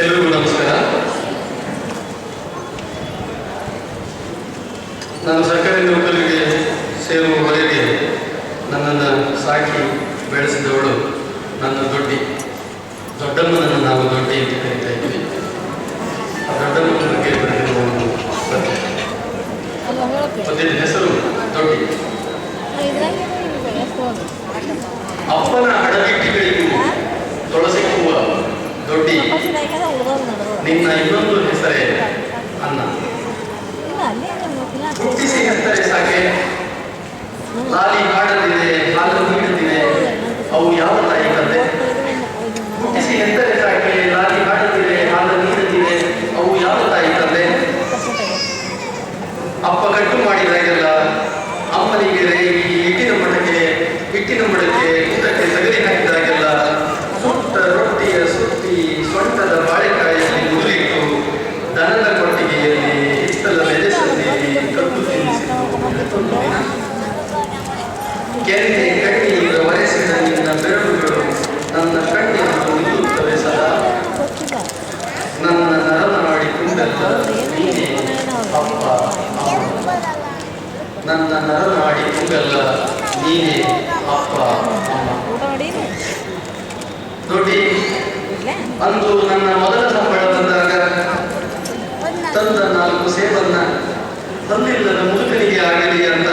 ಎಲ್ರಿಗೂ ನಮಸ್ಕಾರ. ನಾನು ಸರ್ಕಾರಿ ನೌಕರರಿಗೆ ಸೇರುವವರೆಗೆ ನನ್ನನ್ನು ಸಾಕಿ ಬೆಳೆಸಿದವಳು ನನ್ನ ದೊಡ್ಡಿ. ದೊಡ್ಡಮ್ಮನನ್ನು ನಾವು ದೊಡ್ಡಿ ಅಂತ ಕರೀತಾ ಇದ್ವಿ. ಆ ದೊಡ್ಡಮ್ಮನ ಬಗ್ಗೆ ಬರೆದಿರುವ ಪದ್ಯದ ಹೆಸರು ದೊಡ್ಡಿ. ಅಪ್ಪನ ಹಡಗಿಟ್ಟಿಗಳಿಗೂ ತೊಳಸಿಕ್ಕುವ ದೊಡ್ಡಿ. ನಿನ್ನ ಇನ್ನೊಂದು ಹೆಸರೇ ಅನ್ನ. ಹುಟ್ಟಿಸಿ ಅಂತಾರೆ ಸಾಕೆ. ಲಾಲಿ ಕಾಡುತ್ತಿದೆ ಹಾಲು ನೀಡುತ್ತಿದೆ. ಅವು ಯಾವ ತಾಯಿ ತಂದೆ? ಹುಟ್ಟಿಸಿ ಹೆತ್ತರೆ ಸಾಕೆ ಲಾಲಿ ಹಾಡುತ್ತಿದೆ ಹಾಲು ನೀಡುತ್ತಿದೆ. ಅವು ಯಾವ ತಾಯಿ ತಂದೆ? ಅಪ್ಪ ಕಟ್ಟು ಮಾಡಿದಾಗೆಲ್ಲ ಅಮ್ಮನಿಗೆ ಇಟ್ಟಿನ ಮಠಕ್ಕೆ ಇಟ್ಟಿನ ಹಿಟ್ಟಿನ ಕೆನ್ನೆ ಕಣ್ಣೀರ ಒರೆಸಿದ ನಿನ್ನ ನನ್ನ ಕಣ್ಣನ್ನು ನಿಲ್ಲುತ್ತವೆ ಸದಾ ನನ್ನ ನರನಾಡಿ ಕುಂಡಲ್ಲ ನೀನೇ ಅಪ್ಪ. ನನ್ನ ನರನಾಡಿ ಕುಂಡಲ್ಲ ಅಪ್ಪ ನೋಡಿ, ಅಂದು ನನ್ನ ಮೊದಲ ಸಂಬಳ ಬಂದಾಗ ತಂದ ನಾಲ್ಕು ಸೇವನ್ನ ತಂದಿಲ್ಲದ ಮುದುಕನಿಗೆ ಆಗಲಿ ಅಂತ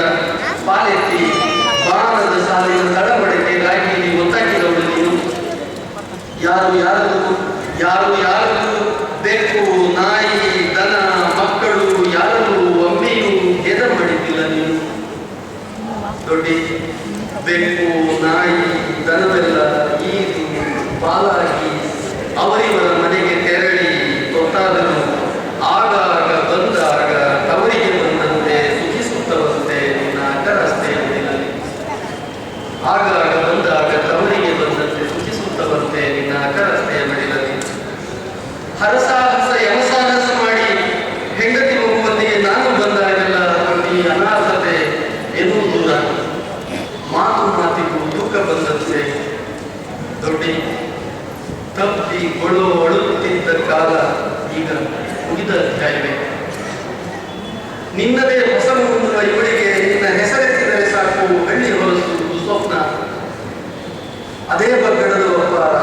ಬಾಣದ ಸಾಲಿನ ತಳಮಡಕ್ಕೆ ರಾಗಿ ಗೊತ್ತಾಗಿರೋದು ನೀನು. ಯಾರು ಯಾರು ಯಾರು ಯಾರು ಬೆಕ್ಕು ನಾಯಿ, ದನ, ಮಕ್ಕಳು ಯಾರು ಒಮ್ಮೆಯೂ ಎದ ಮಾಡಿದ್ದಿಲ್ಲ ನೀನು. ದೊಡ್ಡಿ ಬೆಕ್ಕು ನಾಯಿ, ದನವೆಲ್ಲ ಈದು ಪಾಲಾಗಿ ಗೊಳು ತಿಂತ ಕಾಲ ಈಗ ಮುಗಿದ ಅಧ್ಯಾಯವೇ ನಿನ್ನದೇ ಹೊಸ ಮುಂದುವ ಇವಳಿಗೆ ನಿನ್ನ ಹೆಸರೆತ್ತಿದರೆ ಸಾಕು ಹಳ್ಳಿ ಹೊಲಸು ಸ್ವಪ್ನ. ಅದೇ ಬಗ್ಗಡದ ಒಪ್ಪಾರ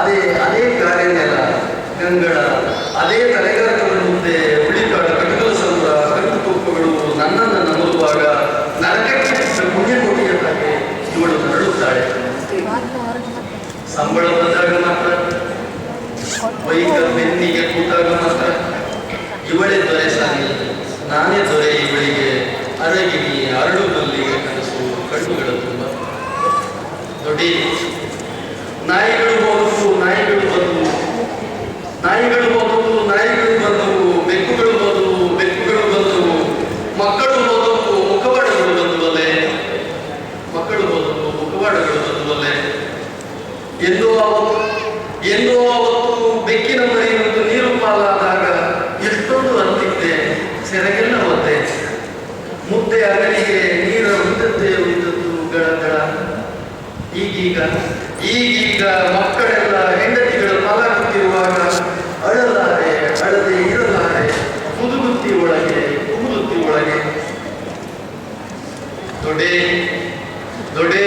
ಅದೇ ಅದೇ ಕಾರ್ಯನೆಲ ಗಂಗಳ, ಅದೇ ತಲೆಗಾರಗಳ ಮುಂದೆ ಉಳಿಕಾಡ ಕಟಕಲ ಸಂದ್ರ ಕಟ್ಟು ತುಪ್ಪಗಳು ನನ್ನನ್ನು ನಂಬುವಾಗ ನರಕಕ್ಕೆ ಪುಣ್ಯ ಕೋಟಿಯ ಹಾಗೆ ಇವಳು ನರಳುತ್ತಾಳೆ. ಸಂಬಳ ಬಂದಾಗ ಬೈಕ ಬೆನ್ನಿಗೆ ಕೂತಾಗ ಮಾತ್ರ ಇವಳೆ ದೊರೆ ಸಾನಿ ನಾನೇ ದೊರೆ ಇವಳಿಗೆ ಅರಗಿನಿ ಅರಳು ಮಲ್ಲಿಗೆ ಕನಸು ಕಣ್ಣುಗಳ ತುಂಬ ದೊಡ್ಡಿ ನಾಯಿಗಳು ಹೋದವು ನಾಯಿಗಳು ಬಂದವು ನಾಯಿಗಳು ಹೋದವು ನಾಯಿಗಳು ಬಂದವು ಬೆಕ್ಕುಗಳು ಹೋದವು ಬೆಕ್ಕುಗಳು ಬಂದವು ಮಕ್ಕಳು ಹೋದವು ಮುಖವಾಡಗಳು ಬಂದವಲ್ಲೇ ಮಕ್ಕಳು ಹೋದವು ಮುಖವಾಡಗಳು ಬಂದವಲ್ಲೇ ಬಲೆ ಎಂದೋ ಅವತ್ತು ಪಡೆಯುವಂತ ನೀರು ಪಾಲಾದಾಗ ಎಷ್ಟೊಂದು ಅಂತಿದ್ದೆ, ಸೆರೆಗೆಲ್ಲ ಒದ್ದೆ ಮುದ್ದೆ ಅಗಲಿಗೆ ನೀರ ಉದ್ದದ್ದೇ ಉದ್ದದ್ದುಗಳ ಗಳ ಈಗೀಗ ಈಗೀಗ ಮಕ್ಕಳೆಲ್ಲ ಹೆಂಡತಿಗಳು ಮಲ ಕುತ್ತಿರುವಾಗ ಅಳಲಾರೆ, ಅಳದೆ ಇರಲಾರೆ ಕುದುಗುತ್ತಿ ಒಳಗೆ, ಕುಮುದುತ್ತಿ ಒಳಗೆ. ದೊಡೆ ದೊಡೆ.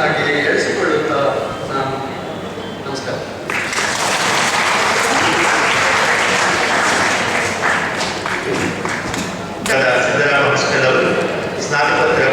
ನಾಯಕನಾಗಿ ಎಳಿಸಿಕೊಳ್ಳುತ್ತಾ ನಾನು ನಮಸ್ಕಾರ. ಸಿದ್ದರಾಮಯ್ಯ ಸ್ನಾತಕೋತ್ತರ